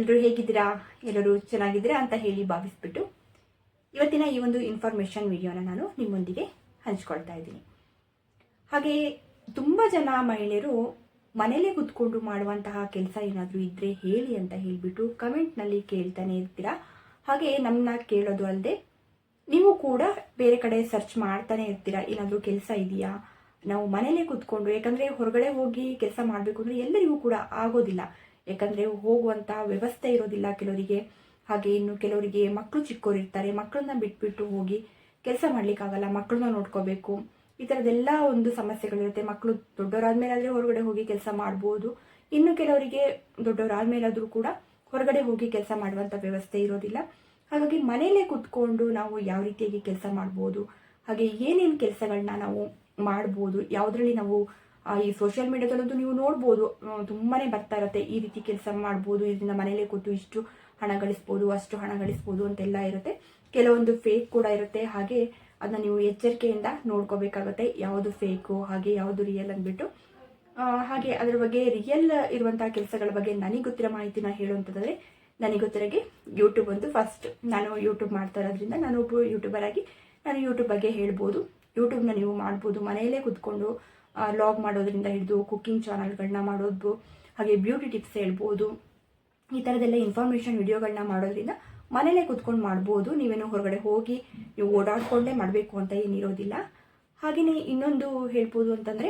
ಎಲ್ಲರೂ ಹೇಗಿದ್ದೀರಾ? ಎಲ್ಲರೂ ಚೆನ್ನಾಗಿದ್ದೀರಾ ಅಂತ ಹೇಳಿ ಭಾವಿಸ್ಬಿಟ್ಟು ಇವತ್ತಿನ ಈ ಒಂದು ಇನ್ಫಾರ್ಮೇಷನ್ ವಿಡಿಯೋನ ನಾನು ನಿಮ್ಮೊಂದಿಗೆ ಹಂಚ್ಕೊಳ್ತಾ ಇದ್ದೀನಿ. ಹಾಗೆ ತುಂಬ ಜನ ಮಹಿಳೆಯರು ಮನೇಲೇ ಕುತ್ಕೊಂಡು ಮಾಡುವಂತಹ ಕೆಲಸ ಏನಾದರೂ ಇದ್ದರೆ ಹೇಳಿ ಅಂತ ಹೇಳಿಬಿಟ್ಟು ಕಮೆಂಟ್ನಲ್ಲಿ ಕೇಳ್ತಾನೆ ಇರ್ತೀರಾ? ಹಾಗೆ ನಮ್ಮನ್ನ ಕೇಳೋದು ಅಲ್ಲದೆ ನೀವು ಕೂಡ ಬೇರೆ ಕಡೆ ಸರ್ಚ್ ಮಾಡ್ತಾನೆ ಇರ್ತೀರಾ? ಏನಾದರೂ ಕೆಲಸ ಇದೆಯಾ? ನಾವು ಮನೇಲೇ ಕೂತ್ಕೊಂಡು, ಯಾಕಂದರೆ ಹೊರಗಡೆ ಹೋಗಿ ಕೆಲಸ ಮಾಡಬೇಕು ಅಂದರೆ ಎಲ್ಲರಿಗೂ ಕೂಡ ಆಗೋದಿಲ್ಲ. ಯಾಕಂದರೆ ಹೋಗುವಂಥ ವ್ಯವಸ್ಥೆ ಇರೋದಿಲ್ಲ ಕೆಲವರಿಗೆ. ಹಾಗೆ ಇನ್ನು ಕೆಲವರಿಗೆ ಮಕ್ಕಳು ಚಿಕ್ಕವರು ಇರ್ತಾರೆ ಮಕ್ಕಳನ್ನ ಬಿಟ್ಬಿಟ್ಟು ಹೋಗಿ ಕೆಲಸ ಮಾಡ್ಲಿಕ್ಕಾಗಲ್ಲ ಮಕ್ಕಳನ್ನ ನೋಡ್ಕೋಬೇಕು. ಈ ಥರದ್ದೆಲ್ಲ ಒಂದು ಸಮಸ್ಯೆಗಳಿರುತ್ತೆ. ಮಕ್ಕಳು ದೊಡ್ಡವರಾದ ಮೇಲಾದರೆ ಹೊರಗಡೆ ಹೋಗಿ ಕೆಲಸ ಮಾಡ್ಬೋದು. ಇನ್ನು ಕೆಲವರಿಗೆ ದೊಡ್ಡವರಾದ್ಮೇಲಾದರೂ ಕೂಡ ಹೊರಗಡೆ ಹೋಗಿ ಕೆಲಸ ಮಾಡುವಂಥ ವ್ಯವಸ್ಥೆ ಇರೋದಿಲ್ಲ. ಹಾಗಾಗಿ ಮನೆಯಲ್ಲೇ ಕುತ್ಕೊಂಡು ನಾವು ಯಾವ ರೀತಿಯಾಗಿ ಕೆಲಸ ಮಾಡ್ಬೋದು, ಹಾಗೆ ಏನೇನು ಕೆಲಸಗಳನ್ನ ನಾವು ಮಾಡ್ಬೋದು, ಯಾವುದರಲ್ಲಿ ನಾವು ಈ ಸೋಷಿಯಲ್ ಮೀಡಿಯಾದಲ್ಲಂತೂ ನೀವು ನೋಡ್ಬೋದು ತುಂಬಾ ಬರ್ತಾ ಇರುತ್ತೆ. ಈ ರೀತಿ ಕೆಲಸ ಮಾಡ್ಬೋದು ಇದರಿಂದ ಮನೇಲೇ ಕೂತು ಇಷ್ಟು ಹಣ ಗಳಿಸ್ಬೋದು, ಅಷ್ಟು ಹಣ ಗಳಿಸ್ಬೋದು ಅಂತೆಲ್ಲ ಇರುತ್ತೆ. ಕೆಲವೊಂದು ಫೇಕ್ ಕೂಡ ಇರುತ್ತೆ. ಹಾಗೆ ಅದನ್ನ ನೀವು ಎಚ್ಚರಿಕೆಯಿಂದ ನೋಡ್ಕೋಬೇಕಾಗುತ್ತೆ. ಯಾವುದು ಫೇಕು ಹಾಗೆ ಯಾವುದು ರಿಯಲ್ ಅಂದ್ಬಿಟ್ಟು. ಹಾಗೆ ಅದರ ಬಗ್ಗೆ ರಿಯಲ್ ಇರುವಂತಹ ಕೆಲಸಗಳ ಬಗ್ಗೆ ನನಗೆ ಗೊತ್ತಿರೋ ಮಾಹಿತಿನ ಹೇಳುವಂಥದ್ದಾದ್ರೆ ನನಗೆ ಗೊತ್ತಿರೋಗೆ ಯೂಟ್ಯೂಬ್ ಒಂದು ಫಸ್ಟ್ ನಾನು ಯೂಟ್ಯೂಬ್ ಮಾಡ್ತಾ ಇರೋದ್ರಿಂದ ನಾನು ಒಬ್ಬ ಯೂಟ್ಯೂಬರ್ ಆಗಿ ನಾನು ಯೂಟ್ಯೂಬ್ ಬಗ್ಗೆ ಹೇಳ್ಬೋದು. ಯೂಟ್ಯೂಬ್ನ ನೀವು ಮಾಡ್ಬೋದು ಮನೆಯಲ್ಲೇ ಕುತ್ಕೊಂಡು ಲಾಗ್ ಮಾಡೋದ್ರಿಂದ ಹಿಡಿದು ಕುಕ್ಕಿಂಗ್ ಚಾನಲ್ಗಳನ್ನ ಮಾಡೋದು, ಹಾಗೆ ಬ್ಯೂಟಿ ಟಿಪ್ಸ್ ಹೇಳ್ಬೋದು. ಈ ಥರದ್ದೆಲ್ಲ ಇನ್ಫಾರ್ಮೇಷನ್ ವಿಡಿಯೋಗಳನ್ನ ಮಾಡೋದ್ರಿಂದ ಮನೇಲೇ ಕುತ್ಕೊಂಡು ಮಾಡ್ಬೋದು. ನೀವೇನು ಹೊರಗಡೆ ಹೋಗಿ ನೀವು ಓಡಾಡ್ಕೊಂಡೇ ಮಾಡಬೇಕು ಅಂತ ಏನಿರೋದಿಲ್ಲ. ಹಾಗೆಯೇ ಇನ್ನೊಂದು ಹೇಳ್ಬೋದು ಅಂತಂದರೆ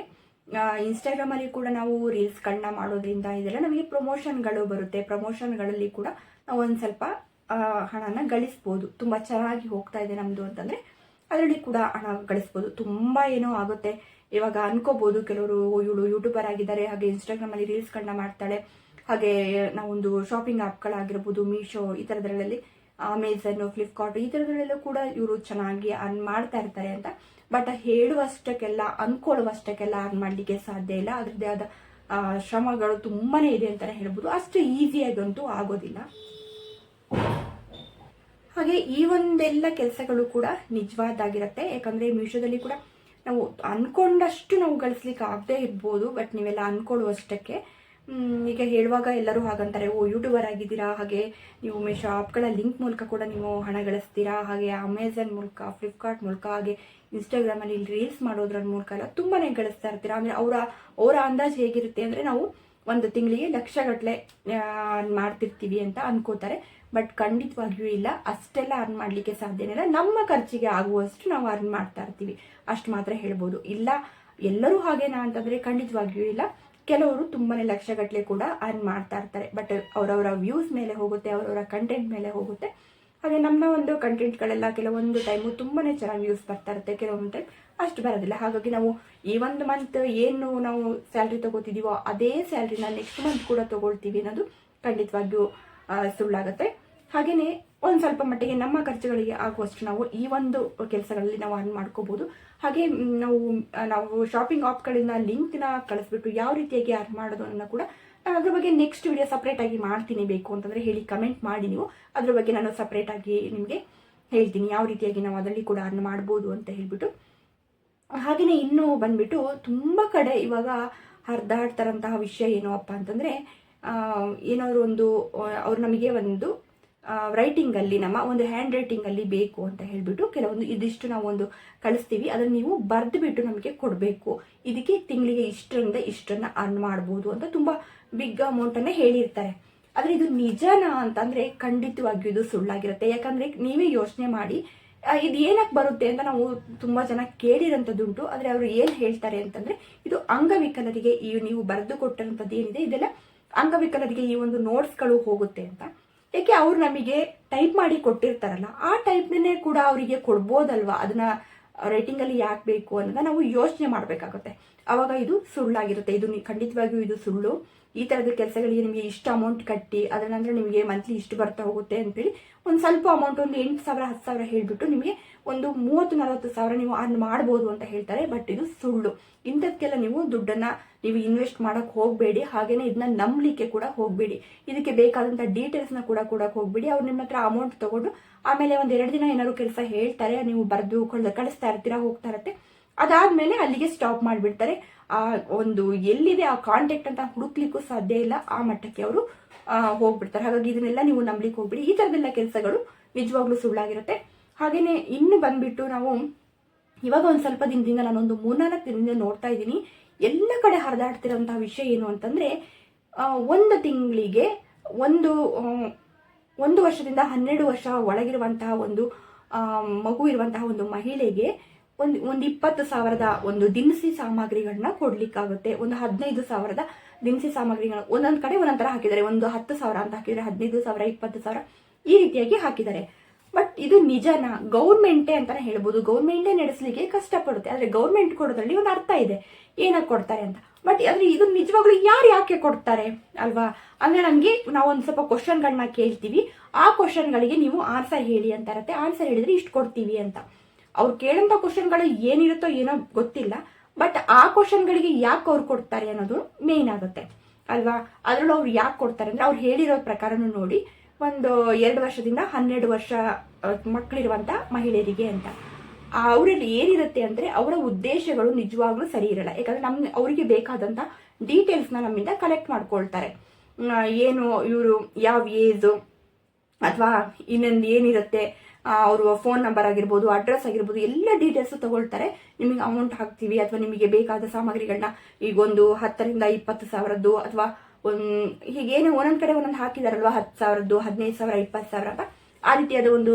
ಇನ್ಸ್ಟಾಗ್ರಾಮಲ್ಲಿ ಕೂಡ ನಾವು ರೀಲ್ಸ್ಗಳನ್ನ ಮಾಡೋದ್ರಿಂದ ಇದೆಲ್ಲ ನಮಗೆ ಪ್ರಮೋಷನ್ಗಳು ಬರುತ್ತೆ. ಪ್ರಮೋಷನ್ಗಳಲ್ಲಿ ಕೂಡ ನಾವು ಒಂದು ಸ್ವಲ್ಪ ಹಣನ ಗಳಿಸ್ಬೋದು. ತುಂಬ ಚೆನ್ನಾಗಿ ಹೋಗ್ತಾ ಇದೆ ನಮ್ಮದು ಅಂತಂದರೆ ಅದರಲ್ಲಿ ಕೂಡ ಹಣ ಗಳಿಸ್ಬೋದು. ತುಂಬ ಏನೋ ಆಗುತ್ತೆ. ಇವಾಗ ಅನ್ಕೋಬಹುದು ಕೆಲವರು ಇವಳು ಯೂಟ್ಯೂಬರ್ ಆಗಿದ್ದಾರೆ. ಹಾಗೆ ಇನ್ಸ್ಟಾಗ್ರಾಮಲ್ಲಿ ರೀಲ್ಸ್ಗಳನ್ನ ಮಾಡ್ತಾಳೆ. ಹಾಗೆ ನಾವೊಂದು ಶಾಪಿಂಗ್ ಆ್ಯಪ್ಗಳಾಗಿರ್ಬೋದು ಮೀಶೋ ಈ ಥರದ್ರಲ್ಲಿ ಅಮೆಝನ್ ಫ್ಲಿಪ್ಕಾರ್ಟ್ ಈ ಥರದ್ರಲ್ಲೆಲ್ಲ ಕೂಡ ಇವರು ಚೆನ್ನಾಗಿ ಅರ್ನ್ ಮಾಡ್ತಾ ಇರ್ತಾರೆ ಅಂತ. ಬಟ್ ಹೇಳುವಷ್ಟಕ್ಕೆಲ್ಲ, ಅನ್ಕೊಳ್ಳುವಷ್ಟಕ್ಕೆಲ್ಲ ಅರ್ನ್ ಮಾಡಲಿಕ್ಕೆ ಸಾಧ್ಯ ಇಲ್ಲ. ಅದರದ್ದೇ ಆದ ಶ್ರಮಗಳು ತುಂಬಾನೇ ಇದೆ ಅಂತಾನೆ ಹೇಳ್ಬೋದು. ಅಷ್ಟು ಈಸಿಯಾಗಂತೂ ಆಗೋದಿಲ್ಲ. ಹಾಗೆ ಈ ಒಂದೆಲ್ಲ ಕೆಲಸಗಳು ಕೂಡ ನಿಜವಾದಾಗಿರುತ್ತೆ. ಯಾಕಂದ್ರೆ ಮೀಶೋದಲ್ಲಿ ಕೂಡ ನಾವು ಅನ್ಕೊಂಡಷ್ಟು ನಾವು ಗಳಿಸ್ಲಿಕ್ಕೆ ಆಗದೆ ಇರ್ಬೋದು ಬಟ್ ನೀವೆಲ್ಲ ಅನ್ಕೊಳ್ಳುವಷ್ಟಕ್ಕೆ. ಮ್, ಈಗ ಹೇಳುವಾಗ ಎಲ್ಲರೂ ಹಾಗಂತಾರೆ ಓ ಯೂಟ್ಯೂಬರ್ ಆಗಿದ್ದೀರಾ? ಹಾಗೆ ನೀವು ಮೀಶೋ ಆಪ್ಗಳ ಲಿಂಕ್ ಮೂಲಕ ಕೂಡ ನೀವು ಹಣ ಗಳಿಸ್ತೀರಾ? ಹಾಗೆ ಅಮೆಝಾನ್ ಮೂಲಕ ಫ್ಲಿಪ್ಕಾರ್ಟ್ ಮೂಲಕ ಹಾಗೆ ಇನ್ಸ್ಟಾಗ್ರಾಮಲ್ಲಿ ರೀಲ್ಸ್ ಮಾಡೋದ್ರ ಮೂಲಕ ಎಲ್ಲ ತುಂಬಾನೇ ಗಳಿಸ್ತಾ ಇರ್ತೀರಾ? ಅಂದ್ರೆ ಅವರ ಅವರ ಅಂದಾಜು ಹೇಗಿರುತ್ತೆ ಅಂದ್ರೆ ನಾವು ಒಂದು ತಿಂಗಳಿಗೆ ಲಕ್ಷಗಟ್ಟಲೆ ಮಾಡ್ತಿರ್ತೀವಿ ಅಂತ ಅನ್ಕೋತಾರೆ. ಬಟ್ ಖಂಡಿತವಾಗಿಯೂ ಇಲ್ಲ. ಅಷ್ಟೆಲ್ಲ ಅರ್ನ್ ಮಾಡಲಿಕ್ಕೆ ಸಾಧ್ಯನೇ ಇಲ್ಲ. ನಮ್ಮ ಖರ್ಚಿಗೆ ಆಗುವಷ್ಟು ನಾವು ಅರ್ನ್ ಮಾಡ್ತಾ ಇರ್ತೀವಿ. ಅಷ್ಟು ಮಾತ್ರ ಹೇಳ್ಬೋದು. ಇಲ್ಲ, ಎಲ್ಲರೂ ಹಾಗೇನಾ ಅಂತಂದ್ರೆ ಖಂಡಿತವಾಗಿಯೂ ಇಲ್ಲ. ಕೆಲವರು ತುಂಬಾನೇ ಲಕ್ಷಗಟ್ಟಲೆ ಕೂಡ ಅರ್ನ್ ಮಾಡ್ತಾ ಇರ್ತಾರೆ. ಬಟ್ ಅವರವರ ವ್ಯೂಸ್ ಮೇಲೆ ಹೋಗುತ್ತೆ, ಅವರವರ ಕಂಟೆಂಟ್ ಮೇಲೆ ಹೋಗುತ್ತೆ. ಹಾಗೆ ನಮ್ಮ ಒಂದು ಕಂಟೆಂಟ್ಗಳೆಲ್ಲ ಕೆಲವೊಂದು ಟೈಮು ತುಂಬಾನೇ ಚೆನ್ನಾಗಿ ವ್ಯೂಸ್ ಬರ್ತಾ ಇರುತ್ತೆ. ಕೆಲವೊಂದು ಟೈಮ್ ಅಷ್ಟು ಬರೋದಿಲ್ಲ. ಹಾಗಾಗಿ ನಾವು ಈ ಒಂದು ಮಂತ್ ಏನು ನಾವು ಸ್ಯಾಲ್ರಿ ತಗೋತಿದೀವೋ, ಅದೇ ಸ್ಯಾಲ್ರಿನ ನೆಕ್ಸ್ಟ್ ಮಂತ್ ಕೂಡ ತಗೊಳ್ತೀವಿ ಅನ್ನೋದು ಖಂಡಿತವಾಗಿಯೂ ಸುಳ್ಳಾಗುತ್ತೆ. ಹಾಗೆಯೇ ಒಂದು ಸ್ವಲ್ಪ ಮಟ್ಟಿಗೆ ನಮ್ಮ ಖರ್ಚುಗಳಿಗೆ ಆಗುವಷ್ಟು ನಾವು ಈ ಒಂದು ಕೆಲಸಗಳಲ್ಲಿ ನಾವು ಅರ್ನ್ ಮಾಡ್ಕೋಬಹುದು ಹಾಗೆ ನಾವು ನಾವು ಶಾಪಿಂಗ್ ಆಪ್ಗಳಿಂದ ಲಿಂಕ್ನ ಕಳಿಸ್ಬಿಟ್ಟು ಯಾವ ರೀತಿಯಾಗಿ ಅರ್ನ್ ಮಾಡೋದು ಅನ್ನೋ ಕೂಡ ನಾನು ಅದ್ರ ಬಗ್ಗೆ ನೆಕ್ಸ್ಟ್ ವಿಡಿಯೋ ಸಪ್ರೇಟ್ ಆಗಿ ಮಾಡ್ತೀನಿ ಬೇಕು ಅಂತಂದ್ರೆ ಹೇಳಿ ಕಮೆಂಟ್ ಮಾಡಿ ನೀವು. ಅದ್ರ ಬಗ್ಗೆ ನಾನು ಸಪ್ರೇಟ್ ಆಗಿ ನಿಮಗೆ ಹೇಳ್ತೀನಿ ಯಾವ ರೀತಿಯಾಗಿ ನಾವು ಅದರಲ್ಲಿ ಕೂಡ ಅರ್ನ್ ಮಾಡ್ಬೋದು ಅಂತ ಹೇಳ್ಬಿಟ್ಟು. ಹಾಗೆಯೇ ಇನ್ನೂ ಬಂದ್ಬಿಟ್ಟು ತುಂಬ ಕಡೆ ಇವಾಗ ಹರಿದಾಡ್ತಾರಂತಹ ವಿಷಯ ಏನೋ ಅಪ್ಪ ಅಂತಂದರೆ ಏನಾದ್ರು ಒಂದು ಅವ್ರು ನಮಗೆ ಒಂದು ರೈಟಿಂಗಲ್ಲಿ ನಮ್ಮ ಒಂದು ಹ್ಯಾಂಡ್ ರೈಟಿಂಗಲ್ಲಿ ಬೇಕು ಅಂತ ಹೇಳಿಬಿಟ್ಟು ಕೆಲವೊಂದು ಇದಿಷ್ಟು ನಾವು ಒಂದು ಕಳಿಸ್ತೀವಿ. ಅದನ್ನು ನೀವು ಬರೆದುಬಿಟ್ಟು ನಮಗೆ ಕೊಡಬೇಕು. ಇದಕ್ಕೆ ತಿಂಗಳಿಗೆ ಇಷ್ಟರಿಂದ ಇಷ್ಟನ್ನ ಅರ್ನ್ ಮಾಡ್ಬೋದು ಅಂತ ತುಂಬ ಬಿಗ್ ಅಮೌಂಟನ್ನು ಹೇಳಿರ್ತಾರೆ. ಆದರೆ ಇದು ನಿಜನಾ ಅಂತಂದರೆ ಖಂಡಿತವಾಗಿಯೂ ಇದು ಸುಳ್ಳಾಗಿರುತ್ತೆ. ಯಾಕಂದರೆ ನೀವೇ ಯೋಚನೆ ಮಾಡಿ ಇದು ಏನಕ್ಕೆ ಬರುತ್ತೆ ಅಂತ ನಾವು ತುಂಬಾ ಜನ ಕೇಳಿರೋಂಥದ್ದುಂಟು. ಆದರೆ ಅವರು ಏನು ಹೇಳ್ತಾರೆ ಅಂತಂದ್ರೆ, ಇದು ಅಂಗವಿಕಲರಿಗೆ ಈ ನೀವು ಬರೆದು ಕೊಟ್ಟಿರೋಂಥದ್ದು ಏನಿದೆ, ಇದೆಲ್ಲ ಅಂಗವಿಕಲರಿಗೆ ಈ ಒಂದು ನೋಟ್ಸ್ಗಳು ಹೋಗುತ್ತೆ ಅಂತ. ಯಾಕೆ ಅವ್ರು ನಮಗೆ ಟೈಪ್ ಮಾಡಿ ಕೊಟ್ಟಿರ್ತಾರಲ್ಲ, ಆ ಟೈಪ್ನೇ ಕೂಡ ಅವರಿಗೆ ಕೊಡ್ಬೋದಲ್ವಾ? ಅದನ್ನ ರೈಟಿಂಗ್ ಅಲ್ಲಿ ಯಾಕೆ ಬೇಕು ಅನ್ನೋದನ್ನ ನಾವು ಯೋಚನೆ ಮಾಡಬೇಕಾಗುತ್ತೆ. ಅವಾಗ ಇದು ಸುಳ್ಳಾಗಿರುತ್ತೆ. ಇದು ಖಂಡಿತವಾಗಿಯೂ ಇದು ಸುಳ್ಳು. ಈ ಥರದ ಕೆಲಸಗಳಿಗೆ ನಿಮಗೆ ಇಷ್ಟು ಅಮೌಂಟ್ ಕಟ್ಟಿ, ಅದರ ನಂತರ ನಿಮಗೆ ಮಂತ್ಲಿ ಇಷ್ಟು ಬರ್ತಾ ಹೋಗುತ್ತೆ ಅಂತೇಳಿ ಒಂದು ಸ್ವಲ್ಪ ಅಮೌಂಟ್ ಒಂದು ಎಂಟು ಸಾವಿರ, ಹತ್ತು ಸಾವಿರ ಹೇಳಿಬಿಟ್ಟು ನಿಮಗೆ ಒಂದು ಮೂವತ್ತು ನಲವತ್ತು ಸಾವಿರ ನೀವು ಅರ್ನ್ ಮಾಡ್ಬೋದು ಅಂತ ಹೇಳ್ತಾರೆ ಬಟ್ ಇದು ಸುಳ್ಳು. ಇಂಥದ್ಕೆಲ್ಲ ನೀವು ದುಡ್ಡನ್ನ ನೀವು ಇನ್ವೆಸ್ಟ್ ಮಾಡಕ್ ಹೋಗಬೇಡಿ, ಹಾಗೇನೆ ಇದನ್ನ ನಂಬಲಿಕ್ಕೆ ಕೂಡ ಹೋಗಬೇಡಿ. ಇದಕ್ಕೆ ಬೇಕಾದಂಥ ಡೀಟೇಲ್ಸ್ನ ಕೂಡ ಕೊಡಕ್ಕೆ ಹೋಗಬೇಡಿ. ಅವ್ರು ನಿಮ್ಮ ಹತ್ರ ಅಮೌಂಟ್ ತಗೊಂಡು ಆಮೇಲೆ ಒಂದು ಎರಡು ದಿನ ಏನಾದ್ರು ಕೆಲಸ ಹೇಳ್ತಾರೆ, ನೀವು ಬರೆದು ಕಳಿಸ್ತಾ ಇರ್ತೀರಾ, ಹೋಗ್ತಾ ಇರತ್ತೆ. ಅದಾದ್ಮೇಲೆ ಅಲ್ಲಿಗೆ ಸ್ಟಾಪ್ ಮಾಡಿಬಿಡ್ತಾರೆ. ಆ ಒಂದು ಎಲ್ಲಿದೆ ಆ ಕಾಂಟ್ಯಾಕ್ಟ್ ಅಂತ ಹುಡುಕ್ಲಿಕ್ಕೂ ಸಾಧ್ಯ ಇಲ್ಲ. ಆ ಮಟ್ಟಕ್ಕೆ ಅವರು ಹೋಗ್ಬಿಡ್ತಾರೆ. ಹಾಗಾಗಿ ಇದನ್ನೆಲ್ಲ ನೀವು ನಂಬಲಿಕ್ಕೆ ಹೋಗ್ಬಿಡಿ. ಈ ಥರದ್ದೆಲ್ಲ ಕೆಲಸಗಳು ನಿಜವಾಗ್ಲೂ ಸುಳ್ಳಾಗಿರುತ್ತೆ. ಹಾಗೆಯೇ ಇನ್ನು ಬಂದ್ಬಿಟ್ಟು ನಾವು ಇವಾಗ ಒಂದು ಸ್ವಲ್ಪ ದಿನದಿಂದ ನಾನೊಂದು ಮೂರ್ನಾಲ್ಕು ದಿನದಿಂದ ನೋಡ್ತಾ ಇದ್ದೀನಿ. ಎಲ್ಲ ಕಡೆ ಹರಿದಾಡ್ತಿರೋಂತಹ ವಿಷಯ ಏನು ಅಂತಂದ್ರೆ ಒಂದು ತಿಂಗಳಿಗೆ ಒಂದು ಒಂದು ವರ್ಷದಿಂದ ಹನ್ನೆರಡು ವರ್ಷ ಒಳಗಿರುವಂತಹ ಒಂದು ಮಗು ಇರುವಂತಹ ಒಂದು ಮಹಿಳೆಗೆ ಒಂದು ಒಂದು ಇಪ್ಪತ್ತು ಸಾವಿರದ ಒಂದು ದಿನಸಿ ಸಾಮಗ್ರಿಗಳನ್ನ ಕೊಡ್ಲಿಕ್ಕಾಗುತ್ತೆ. ಒಂದು ಹದಿನೈದು ಸಾವಿರದ ದಿನಸಿ ಸಾಮಗ್ರಿಗಳನ್ನ ಒಂದೊಂದು ಕಡೆ ಒಂದೊಂದು ಥರ ಹಾಕಿದ್ದಾರೆ. ಒಂದು ಹತ್ತು ಸಾವಿರ ಅಂತ ಹಾಕಿದ್ರೆ ಹದಿನೈದು ಸಾವಿರ, ಇಪ್ಪತ್ತು ಸಾವಿರ ಈ ರೀತಿಯಾಗಿ ಹಾಕಿದ್ದಾರೆ. ಬಟ್ ಇದು ನಿಜನ? ಗೌರ್ಮೆಂಟೇ ಅಂತಾನೆ ಹೇಳ್ಬೋದು. ಗೌರ್ಮೆಂಟೇ ನಡೆಸಲಿಕ್ಕೆ ಕಷ್ಟಪಡುತ್ತೆ. ಆದ್ರೆ ಗೌರ್ಮೆಂಟ್ ಕೊಡೋದ್ರಲ್ಲಿ ಒಂದು ಅರ್ಥ ಇದೆ. ಏನಕ್ಕೆ ಕೊಡ್ತಾರೆ ಅಂತ. ಬಟ್ ಆದ್ರೆ ಇದು ನಿಜವಾಗ್ಲೂ ಯಾರು ಯಾಕೆ ಕೊಡ್ತಾರೆ ಅಲ್ವಾ? ಅಂದ್ರೆ ನಮಗೆ ನಾವು ಒಂದು ಸ್ವಲ್ಪ ಕ್ವಶನ್ಗಳನ್ನ ಕೇಳ್ತೀವಿ. ಆ ಕ್ವಶನ್ಗಳಿಗೆ ನೀವು ಆನ್ಸರ್ ಹೇಳಿ ಅಂತ ಇರುತ್ತೆ. ಆನ್ಸರ್ ಹೇಳಿದ್ರೆ ಇಷ್ಟು ಕೊಡ್ತೀವಿ ಅಂತ. ಅವ್ರು ಕೇಳಂತ ಕ್ವಶನ್ಗಳು ಏನಿರುತ್ತೋ ಏನೋ ಗೊತ್ತಿಲ್ಲ ಬಟ್ ಆ ಕ್ವಶನ್ಗಳಿಗೆ ಯಾಕೆ ಅವ್ರು ಕೊಡ್ತಾರೆ ಅನ್ನೋದು ಮೇನ್ ಆಗುತ್ತೆ. ಅಲ್ವಾ? ಅದರಲ್ಲೂ ಅವ್ರು ಯಾಕೆ ಕೊಡ್ತಾರೆ ಅಂದ್ರೆ ಅವ್ರು ಹೇಳಿರೋ ಪ್ರಕಾರನೂ ನೋಡಿ, ಒಂದು ಎರಡು ವರ್ಷದಿಂದ ಹನ್ನೆರಡು ವರ್ಷ ಮಕ್ಕಳಿರುವಂತ ಮಹಿಳೆಯರಿಗೆ ಅಂತ. ಅವರಲ್ಲಿ ಏನಿರುತ್ತೆ ಅಂದ್ರೆ ಅವರ ಉದ್ದೇಶಗಳು ನಿಜವಾಗ್ಲೂ ಸರಿ ಇರಲ್ಲ. ಯಾಕಂದ್ರೆ ನಮ್ ಅವರಿಗೆ ಬೇಕಾದಂತ ಡೀಟೇಲ್ಸ್ನ ನಮ್ಮಿಂದ ಕಲೆಕ್ಟ್ ಮಾಡ್ಕೊಳ್ತಾರೆ. ಏನು, ಇವರು ಯಾವ ಏಜು ಅಥವಾ ಇನ್ನೊಂದು ಏನಿರುತ್ತೆ ಅವರು ಫೋನ್ ನಂಬರ್ ಆಗಿರ್ಬೋದು ಅಡ್ರೆಸ್ ಆಗಿರ್ಬೋದು, ಎಲ್ಲ ಡೀಟೇಲ್ಸ್ ತಗೊಳ್ತಾರೆ. ನಿಮಗೆ ಅಮೌಂಟ್ ಹಾಕ್ತೀವಿ ಅಥವಾ ನಿಮಗೆ ಬೇಕಾದ ಸಾಮಗ್ರಿಗಳನ್ನ ಈಗ ಒಂದು ಹತ್ತರಿಂದ ಇಪ್ಪತ್ತು ಸಾವಿರದ್ದು ಅಥವಾ ಒಂದು ಹೀಗೇನೆ ಒಂದೊಂದು ಕಡೆ ಒಂದೊಂದು ಹಾಕಿದಾರಲ್ವಾ, ಹತ್ತು ಸಾವಿರದ್ದು, ಹದಿನೈದು ಸಾವಿರ, ಇಪ್ಪತ್ತು ಸಾವಿರ ಆ ರೀತಿಯಾದ ಒಂದು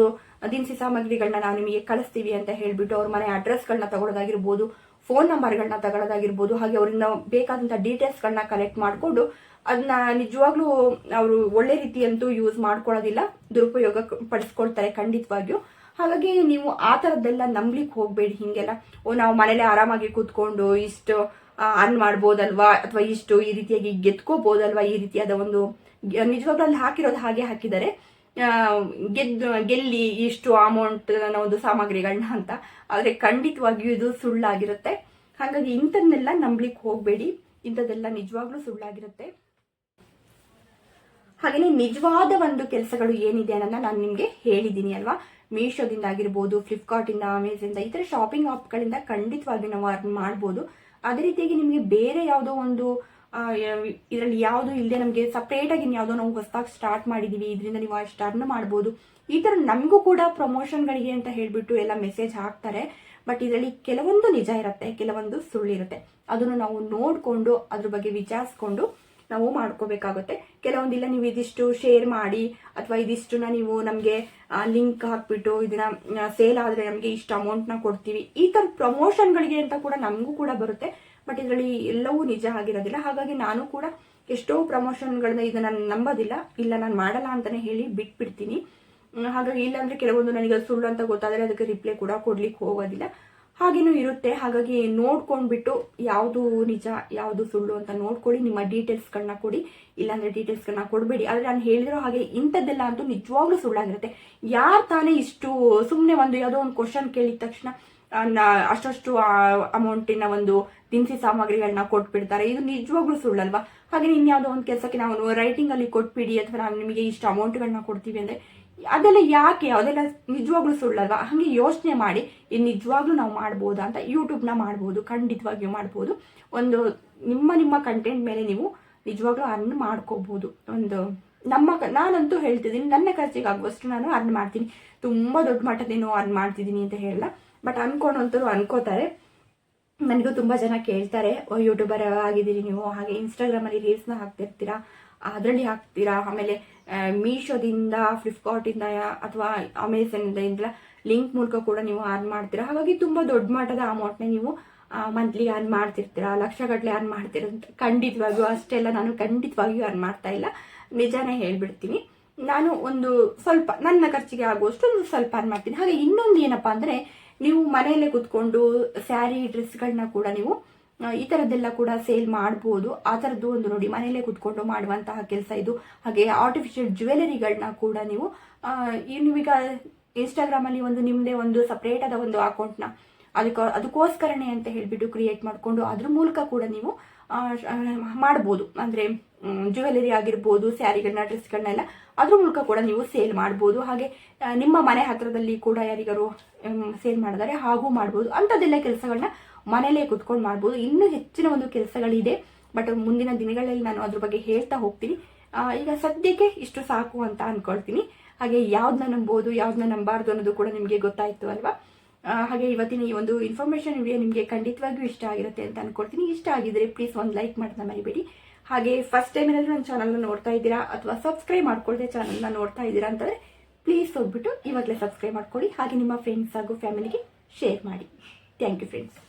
ದಿನಸಿ ಸಾಮಗ್ರಿಗಳನ್ನ ನಾವು ನಿಮಗೆ ಕಳಿಸ್ತೀವಿ ಅಂತ ಹೇಳ್ಬಿಟ್ಟು ಅವ್ರ ಮನೆ ಅಡ್ರೆಸ್ಗಳನ್ನ ತಗೊಳ್ಳೋದಾಗಿರ್ಬೋದು ಫೋನ್ ನಂಬರ್ಗಳನ್ನ ತಗೊಳ್ಳೋದಾಗಿರ್ಬೋದು ಹಾಗೆ ಅವರಿಂದ ಬೇಕಾದಂಥ ಡೀಟೇಲ್ಸ್ಗಳನ್ನ ಕಲೆಕ್ಟ್ ಮಾಡಿಕೊಂಡು ಅದನ್ನ ನಿಜವಾಗ್ಲೂ ಅವರು ಒಳ್ಳೆ ರೀತಿಯಂತೂ ಯೂಸ್ ಮಾಡ್ಕೊಳ್ಳೋದಿಲ್ಲ, ದುರುಪಯೋಗ ಪಡಿಸ್ಕೊಳ್ತಾರೆ ಖಂಡಿತವಾಗಿಯೂ. ಹಾಗಾಗಿ ನೀವು ಆ ಥರದ್ದೆಲ್ಲ ನಂಬ್ಲಿಕ್ಕೆ ಹೋಗ್ಬೇಡಿ ಹಿಂಗೆಲ್ಲ. ಓ, ನಾವು ಮನೇಲೆ ಆರಾಮಾಗಿ ಕೂತ್ಕೊಂಡು ಇಷ್ಟು ಅರ್ನ್ ಮಾಡ್ಬೋದಲ್ವಾ, ಅಥವಾ ಇಷ್ಟು ಈ ರೀತಿಯಾಗಿ ಗೆದ್ಕೋಬೋದಲ್ವಾ ಈ ರೀತಿಯಾದ ಒಂದು ನಿಜವಾಗ್ಲೂ ಅಲ್ಲಿ ಹಾಕಿರೋದು ಹಾಗೆ ಹಾಕಿದ್ದಾರೆ. ಗೆದ್ದು, ಗೆಲ್ಲಿ ಇಷ್ಟು ಅಮೌಂಟ್ ಒಂದು ಸಾಮಗ್ರಿಗಳನ್ನ ಅಂತ. ಆದರೆ ಖಂಡಿತವಾಗಿಯೂ ಇದು ಸುಳ್ಳಾಗಿರುತ್ತೆ. ಹಾಗಾಗಿ ಇಂಥದ್ನೆಲ್ಲ ನಂಬ್ಲಿಕ್ಕೆ ಹೋಗಬೇಡಿ. ಇಂಥದ್ದೆಲ್ಲ ನಿಜವಾಗ್ಲೂ ಸುಳ್ಳಾಗಿರುತ್ತೆ. ಹಾಗೆಯೇ ನಿಜವಾದ ಒಂದು ಕೆಲಸಗಳು ಏನಿದೆ ಅನ್ನೋದನ್ನ ನಾನು ನಿಮಗೆ ಹೇಳಿದ್ದೀನಿ ಅಲ್ವಾ? ಮೀಶೋದಿಂದ ಆಗಿರ್ಬೋದು ಫ್ಲಿಪ್ಕಾರ್ಟಿಂದ ಅಮೆಝಾನಿಂದ ಈ ಥರ ಶಾಪಿಂಗ್ ಆಪ್ಗಳಿಂದ ಖಂಡಿತವಾಗಿ ನಾವು ಅರ್ನ್ ಮಾಡ್ಬೋದು. ಅದೇ ರೀತಿಯಾಗಿ ನಿಮಗೆ ಬೇರೆ ಯಾವುದೋ ಒಂದು ಇದರಲ್ಲಿ ಯಾವುದು ಇಲ್ಲದೆ ನಮಗೆ ಸಪ್ರೇಟಾಗಿ ಯಾವುದೋ ನಾವು ಹೊಸದಾಗಿ ಸ್ಟಾರ್ಟ್ ಮಾಡಿದ್ದೀವಿ ಇದರಿಂದ ನೀವು ಆ ಅರ್ನ್ ಮಾಡ್ಬೋದು. ಈ ಥರ ನಮಗೂ ಕೂಡ ಪ್ರಮೋಷನ್ಗಳಿಗೆ ಅಂತ ಹೇಳಿಬಿಟ್ಟು ಎಲ್ಲ ಮೆಸೇಜ್ ಹಾಕ್ತಾರೆ. ಬಟ್ ಇದರಲ್ಲಿ ಕೆಲವೊಂದು ನಿಜ ಇರುತ್ತೆ, ಕೆಲವೊಂದು ಸುಳ್ಳಿರುತ್ತೆ ಅದನ್ನು ನಾವು ನೋಡಿಕೊಂಡು, ಅದ್ರ ಬಗ್ಗೆ ವಿಚಾರಿಸ್ಕೊಂಡು ನಾವು ಮಾಡ್ಕೋಬೇಕಾಗುತ್ತೆ. ಕೆಲವೊಂದಿಲ್ಲ ನೀವು ಇದಿಷ್ಟು ಶೇರ್ ಮಾಡಿ, ಅಥವಾ ಇದಿಷ್ಟನ್ನ ನೀವು ನಮಗೆ ಲಿಂಕ್ ಹಾಕ್ಬಿಟ್ಟು ಇದನ್ನ ಸೇಲ್ ಆದರೆ ನಮಗೆ ಇಷ್ಟು ಅಮೌಂಟ್ನ ಕೊಡ್ತೀವಿ. ಈ ಥರ ಪ್ರಮೋಷನ್ಗಳಿಗೆ ಅಂತ ಕೂಡ ನಮಗೂ ಕೂಡ ಬರುತ್ತೆ. ಬಟ್ ಇದರಲ್ಲಿ ಎಲ್ಲವೂ ನಿಜ ಆಗಿರೋದಿಲ್ಲ. ಹಾಗಾಗಿ ನಾನು ಕೂಡ ಎಷ್ಟೋ ಪ್ರಮೋಷನ್ಗಳನ್ನ ಇದು ನಾನು ನಂಬೋದಿಲ್ಲ. ಇಲ್ಲ, ನಾನು ಮಾಡಲ್ಲ ಅಂತಾನೆ ಹೇಳಿ ಬಿಟ್ಬಿಡ್ತೀನಿ. ಹಾಗಾಗಿ ಇಲ್ಲಾಂದ್ರೆ ಕೆಲವೊಂದು ನನಗೆ ಸುಳ್ಳು ಅಂತ ಗೊತ್ತಾದರೆ ಅದಕ್ಕೆ ರಿಪ್ಲೈ ಕೂಡ ಕೊಡ್ಲಿಕ್ಕೆ ಹೋಗೋದಿಲ್ಲ. ಹಾಗೇನೂ ಇರುತ್ತೆ. ಹಾಗಾಗಿ ನೋಡ್ಕೊಂಡ್ಬಿಟ್ಟು ಯಾವುದು ನಿಜ, ಯಾವುದು ಸುಳ್ಳು ಅಂತ ನೋಡ್ಕೊಳ್ಳಿ. ನಿಮ್ಮ ಡೀಟೇಲ್ಸ್ಗಳನ್ನ ಕೊಡಿ. ಇಲ್ಲಾಂದ್ರೆ ಡೀಟೇಲ್ಸ್ಗಳನ್ನ ಕೊಡಬೇಡಿ. ಆದರೆ ನಾನು ಹೇಳಿದ್ರು ಹಾಗೆ ಇಂಥದ್ದೆಲ್ಲ ಅಂತೂ ನಿಜವಾಗ್ಲೂ ಸುಳ್ಳಾಗಿರುತ್ತೆ. ಯಾರು ತಾನೇ ಇಷ್ಟು ಸುಮ್ಮನೆ ಒಂದು ಯಾವುದೋ ಒಂದು ಕ್ವಶನ್ ಕೇಳಿದ ತಕ್ಷಣ ಅಷ್ಟಷ್ಟು ಅಮೌಂಟಿನ ಒಂದು ದಿನಸಿ ಸಾಮಗ್ರಿಗಳನ್ನ ಕೊಟ್ಬಿಡ್ತಾರೆ. ಇದು ನಿಜವಾಗ್ಲೂ ಸುಳ್ಳಲ್ವಾ? ಹಾಗೆ ಇನ್ಯಾವುದೋ ಒಂದು ಕೆಲಸಕ್ಕೆ ನಾವು ರೈಟಿಂಗ್ ಅಲ್ಲಿ ಕೊಟ್ಬಿಡಿ ಅಥವಾ ನಾವು ನಿಮಗೆ ಇಷ್ಟು ಅಮೌಂಟ್ಗಳನ್ನ ಕೊಡ್ತೀವಿ ಅಂದ್ರೆ ಅದೆಲ್ಲ ಯಾಕೆ? ಅದೆಲ್ಲ ನಿಜವಾಗ್ಲೂ ಸುಳ್ಳಲ್ವಾ? ಹಾಗೆ ಯೋಚನೆ ಮಾಡಿ, ಇದು ನಿಜವಾಗ್ಲೂ ನಾವು ಮಾಡ್ಬೋದಾ ಅಂತ ಯೂಟ್ಯೂಬ್ನ ಮಾಡ್ಬೋದು, ಖಂಡಿತವಾಗಿಯೂ ಮಾಡ್ಬೋದು. ಒಂದು ನಿಮ್ಮ ನಿಮ್ಮ ಕಂಟೆಂಟ್ ಮೇಲೆ ನೀವು ನಿಜವಾಗ್ಲೂ ಅರ್ನ್ ಮಾಡ್ಕೋಬಹುದು ಒಂದು ನಮ್ಮ ನಾನಂತೂ ಹೇಳ್ತಿದ್ದೀನಿ, ನನ್ನ ಖರ್ಚಿಗೆ ಆಗುವಷ್ಟು ನಾನು ಅರ್ನ್ ಮಾಡ್ತೀನಿ. ತುಂಬ ದೊಡ್ಡ ಮಟ್ಟದೇನೋ ಅರ್ನ್ ಮಾಡ್ತಿದ್ದೀನಿ ಅಂತ ಹೇಳಲ್ಲ. ಬಟ್ ಅನ್ಕೊಂಡಂತರೂ ಅನ್ಕೋತಾರೆ. ನನಗೂ ತುಂಬ ಜನ ಕೇಳ್ತಾರೆ, ಓ, ಯೂಟ್ಯೂಬರ್ ಆಗಿದ್ದೀರಿ ನೀವು, ಹಾಗೆ ಇನ್ಸ್ಟಾಗ್ರಾಮಲ್ಲಿ ರೀಲ್ಸ್ನ ಹಾಕ್ತಿರ್ತೀರಾ, ಅದರಲ್ಲಿ ಹಾಕ್ತೀರಾ, ಆಮೇಲೆ ಮೀಶೋದಿಂದ ಫ್ಲಿಪ್ಕಾರ್ಟಿಂದ ಅಥವಾ ಅಮೆಝಾನಿಂದ ಲಿಂಕ್ ಮೂಲಕ ಕೂಡ ನೀವು ಅರ್ನ್ ಮಾಡ್ತೀರಾ. ಹಾಗಾಗಿ ತುಂಬ ದೊಡ್ಡ ಮಟ್ಟದ ಅಮೌಂಟ್ನ ನೀವು ಮಂತ್ಲಿ ಅರ್ನ್ ಮಾಡ್ತಿರ್ತೀರಾ ಲಕ್ಷಗಟ್ಟಲೆ ಅರ್ನ್ ಮಾಡ್ತೀರ ಅಂತ ಖಂಡಿತವಾಗಿಯೂ ಅಷ್ಟೆಲ್ಲ ನಾನು ಖಂಡಿತವಾಗಿಯೂ ಅರ್ನ್ ಮಾಡ್ತಾ ಇಲ್ಲ. ನಿಜಾನೇ ಹೇಳ್ಬಿಡ್ತೀನಿ. ನಾನು ಒಂದು ಸ್ವಲ್ಪ, ನನ್ನ ಖರ್ಚಿಗೆ ಆಗುವಷ್ಟು ಒಂದು ಸ್ವಲ್ಪ ಅರ್ನ್ ಮಾಡ್ತೀನಿ. ಹಾಗೆ ಇನ್ನೊಂದು ಏನಪ್ಪಾ ಅಂದರೆ ನೀವು ಮನೆಯಲ್ಲೇ ಕುತ್ಕೊಂಡು ಸ್ಯಾರಿ ಡ್ರೆಸ್ಗಳನ್ನ ಕೂಡ ನೀವು ಈ ಥರದ್ದೆಲ್ಲ ಕೂಡ ಸೇಲ್ ಮಾಡ್ಬೋದು. ಆ ಥರದ್ದು ಒಂದು ನೋಡಿ, ಮನೆಯಲ್ಲೇ ಕುತ್ಕೊಂಡು ಮಾಡುವಂತಹ ಕೆಲಸ ಇದು. ಹಾಗೆ ಆರ್ಟಿಫಿಷಿಯಲ್ ಜ್ಯುವೆಲರಿಗಳನ್ನ ಕೂಡ ನೀವು ನೀವೀಗ ಇನ್ಸ್ಟಾಗ್ರಾಮಲ್ಲಿ ಒಂದು ನಿಮ್ಮದೇ ಒಂದು ಸಪ್ರೇಟ್ ಆದ ಒಂದು ಅಕೌಂಟ್ನ ಅದಕ್ಕೆ, ಅದಕ್ಕೋಸ್ಕರನೇ ಅಂತ ಹೇಳಿಬಿಟ್ಟು ಕ್ರಿಯೇಟ್ ಮಾಡಿಕೊಂಡು ಅದ್ರ ಮೂಲಕ ಕೂಡ ನೀವು ಮಾಡ್ಬೋದು. ಅಂದರೆ ಜ್ಯುವೆಲರಿ ಆಗಿರ್ಬೋದು, ಸ್ಯಾರಿಗಳನ್ನ, ಡ್ರೆಸ್ಗಳನ್ನೆಲ್ಲ ಅದ್ರ ಮೂಲಕ ಕೂಡ ನೀವು ಸೇಲ್ ಮಾಡ್ಬೋದು. ಹಾಗೆ ನಿಮ್ಮ ಮನೆ ಹತ್ರದಲ್ಲಿ ಕೂಡ ಯಾರಿಗಾರು ಸೇಲ್ ಮಾಡಿದರೆ ಹಾಗೂ ಮಾಡ್ಬೋದು. ಅಂಥದ್ದೆಲ್ಲ ಕೆಲಸಗಳನ್ನ ಮನೇಲೇ ಕುತ್ಕೊಂಡು ಮಾಡ್ಬೋದು. ಇನ್ನೂ ಹೆಚ್ಚಿನ ಒಂದು ಕೆಲಸಗಳಿದೆ. ಬಟ್ ಮುಂದಿನ ದಿನಗಳಲ್ಲಿ ನಾನು ಅದ್ರ ಬಗ್ಗೆ ಹೇಳ್ತಾ ಹೋಗ್ತೀನಿ. ಈಗ ಸದ್ಯಕ್ಕೆ ಇಷ್ಟು ಸಾಕು ಅಂತ ಅನ್ಕೊಳ್ತೀನಿ. ಹಾಗೆ ಯಾವ್ದನ್ನ ನಂಬೋದು ಯಾವ್ದನ್ನ ನಂಬಾರ್ದು ಅನ್ನೋದು ಕೂಡ ನಿಮಗೆ ಗೊತ್ತಾಯ್ತು ಅಲ್ವಾ? ಹಾಗೆ ಇವತ್ತಿನ ಈ ಒಂದು ಇನ್ಫಾರ್ಮೇಶನ್ ವಿಡಿಯೋ ನಿಮಗೆ ಖಂಡಿತವಾಗಿಯೂ ಇಷ್ಟ ಆಗಿರುತ್ತೆ ಅಂತ ಅನ್ಕೊಳ್ತೀನಿ. ಇಷ್ಟ ಆಗಿದ್ರೆ ಪ್ಲೀಸ್ ಒಂದು ಲೈಕ್ ಮಾಡ್ತಾ ಮರಿಬೇಡಿ. ಹಾಗೆ ಫಸ್ಟ್ ಟೈಮ್ ಏನಾದರೂ ನನ್ನ ಚಾನಲ್ನ ನೋಡ್ತಾ ಇದ್ದೀರಾ ಅಥವಾ ಸಬ್ಸ್ಕ್ರೈಬ್ ಮಾಡ್ಕೊಳ್ಳದೆ ಚಾನಲ್ನ ನೋಡ್ತಾ ಇದ್ದೀರಾ ಅಂತಂದರೆ ಪ್ಲೀಸ್ ಹೋಗ್ಬಿಟ್ಟು ಇವಾಗಲೇ ಸಬ್ಸ್ಕ್ರೈಬ್ ಮಾಡ್ಕೊಳ್ಳಿ ಹಾಗೆ ನಿಮ್ಮ ಫ್ರೆಂಡ್ಸ್ ಹಾಗೂ ಫ್ಯಾಮಿಲಿಗೆ ಶೇರ್ ಮಾಡಿ. Thank you friends